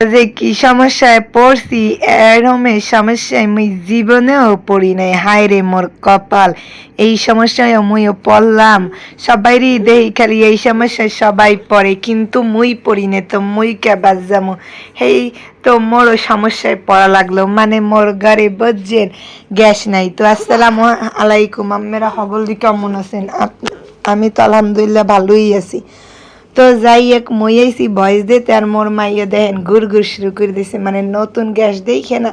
যে কি সমস্যায় পড়ছি সমস্যায় মুই জীবনেও পড়ি নাই। হায় মোর কপাল, এই সমস্যায় পড়লাম। সবাইরই দেই, খালি এই সমস্যায় সবাই পড়ে, কিন্তু মুই পড়ি না তো মুই কে বাজামো হেই, তো মোরও সমস্যায় পড়া লাগল। মানে মোর ঘরে বজ্জের গ্যাস নাই। তো আসসালামু আলাইকুম। আমেরা হবলদি কেমন আছেন? আমি তো আলহামদুলিল্লাহ ভালোই আছি। তো যাই এক মই আইসি ভয়েস দিতে আর মোর মাইয়া দেখেন গুড় গুড় শুরু করে দিছে। মানে নতুন গ্যাস দেখে না,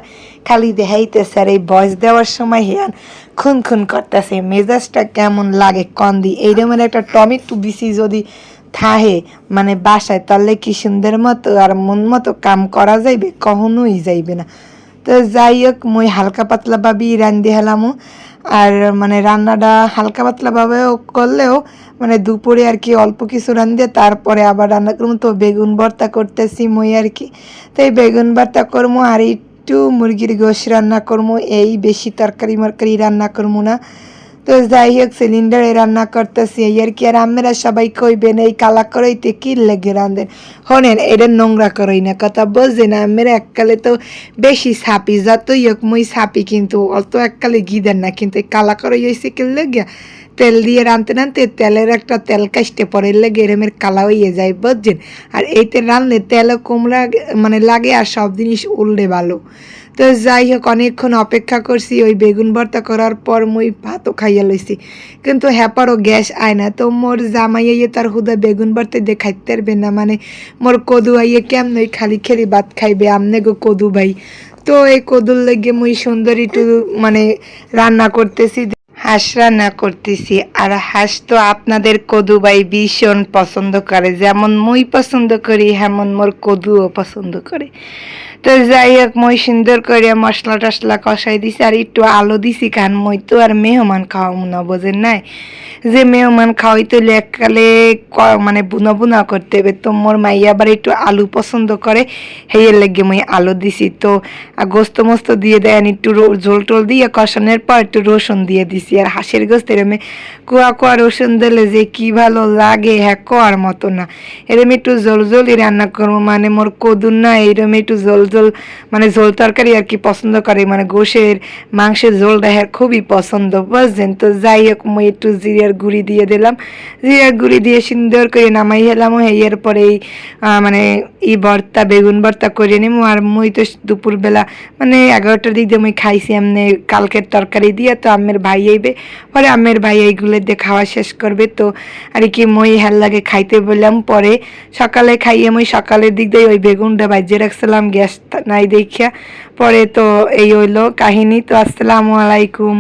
খালি দেখাইতেছে আর এই ভয়েস দেওয়ার সময় হিয়ান খুন খুন করতেছে। মেজাজটা কেমন লাগে কন্দি? এইরকম একটা টমেটো বিসি যদি থাহে মানে বাসায়, তাহলে কি সুন্দর মতো আর মন মতো কাম করা যাইবে? কখনোই যাইবে না। তো যাই হোক মই হালকা পাতলা ভাবি রান্ধি হেলামো। আর মানে রান্নাটা হালকা পাতলাভাবেও করলেও মানে দুপুরে আর কি অল্প কিছু রান্ধে তারপরে আবার রান্না করব। তো বেগুন ভর্তা করতেছি মই আর কি। তো এই বেগুন ভর্তা করব আর একটু মুরগির গোশ রান্না করব। এই বেশি তরকারি মরকারি রান্না করব না। তো যাই হোক সিলিন্ডারে রান্না করতেছি। এই আর কি, আর আমরা সবাই কইবেন, এই কালা করইতে কি লেগে রান্ধেন হনেন, এটা নোংরা করই না, কথা বোঝেন আমরা এককালে তো বেশি সাপি যতই হোক, মুই সাপি কিন্তু অত এককালে গিদেন না। কিন্তু এই কালা করই হয়েছে কি লেগে? তেল দিয়ে রাঁধতে রানতে তেলের একটা তেল কাশতে পরে লেগে এরমের কালা হয়ে যায়, বুঝছেন? আর এইতে রানলে তেলও কম লাগে মানে লাগে আর সব জিনিস উল্টে ভালো। তো যাই হোক, অনেকক্ষণ অপেক্ষা করছি, ওই বেগুন ভর্তা করার পর মই ভাতও খাইয়া লইছি। কিন্তু হ্যাপারও গ্যাস আয় না, তো মোর জামাই আইয়ে তার হুদা বেগুন ভর্তা দিয়ে খাইতে পারবে না মানে মোর কদু আইয়ে কেমন ওই খালি খেলি ভাত খাইবে, আমনে গো কদু ভাই। তো এই কদুর লেগে মুই সুন্দরী টু মানে রান্না করতেছি হাঁস রান্না করতেছি, আর হাঁস তো আপনাদের কদু ভাই ভীষণ পছন্দ করে। যেমন মই পছন্দ করি, হেমন মোর কদুও পছন্দ করে। তো যাই হোক, মই সুন্দর করে মশলা টশলা কষাই দিছি, আর একটু আলো দিছি, কারণ মই তো আর মেহমান খাওয়াবো না, বোঝেন নাই? যে মেহমান খাওয়াইতে হলে এককালে মানে বুনা বুনা করতে হবে। তো মোর মাইয়া আবার একটু আলু পছন্দ করে হেয়ের লেগে মই আলু দিছি। তো গোস্ত মোস্ত দিয়ে দেন, একটু ঝোল টোল দিয়ে কষানোর পর একটু রসুন দিয়ে দিছি। আর হাঁসের গোস্ত এরমে কুয়া কুয়া রসুন দিলে যে কি ভালো লাগে হ্যাঁ কোয়ার মতো না। এরম একটু জল জলই রান্না করব। মানে মোর কদুর না এরম একটু জল জল মানে ঝোল তরকারি আর কি পছন্দ করে। মানে গোশের মাংসের ঝোলটা হ্যাঁ খুবই পছন্দ, বুঝছেন? তো যাই হোক, মই একটু জিরার গুঁড়ি দিয়ে দিলাম। জিরার গুঁড়ি দিয়ে সুন্দর করে নামাই হেলাম। এর পরে এই মানে ই ভর্তা, বেগুন ভর্তা করে নিমু। আর মুই তো দুপুরবেলা মানে এগারোটার দিক দিয়ে মুই খাইছি এমনি কালকের তরকারি দিয়ে। তো আমের ভাই আইবে পরে আমের ভাই এইগুলো দিয়ে খাওয়া শেষ করবে। তো আর কি মই হেল লাগে খাইতে বললাম। পরে সকালে খাইয়ে মই সকালের দিক দিয়ে ওই বেগুনটা বাজিয়ে রাখছিলাম, গ্যাস নাই দেখিয়া। পরে তো এই হইল কাহিনী। তো আসসালামু আলাইকুম।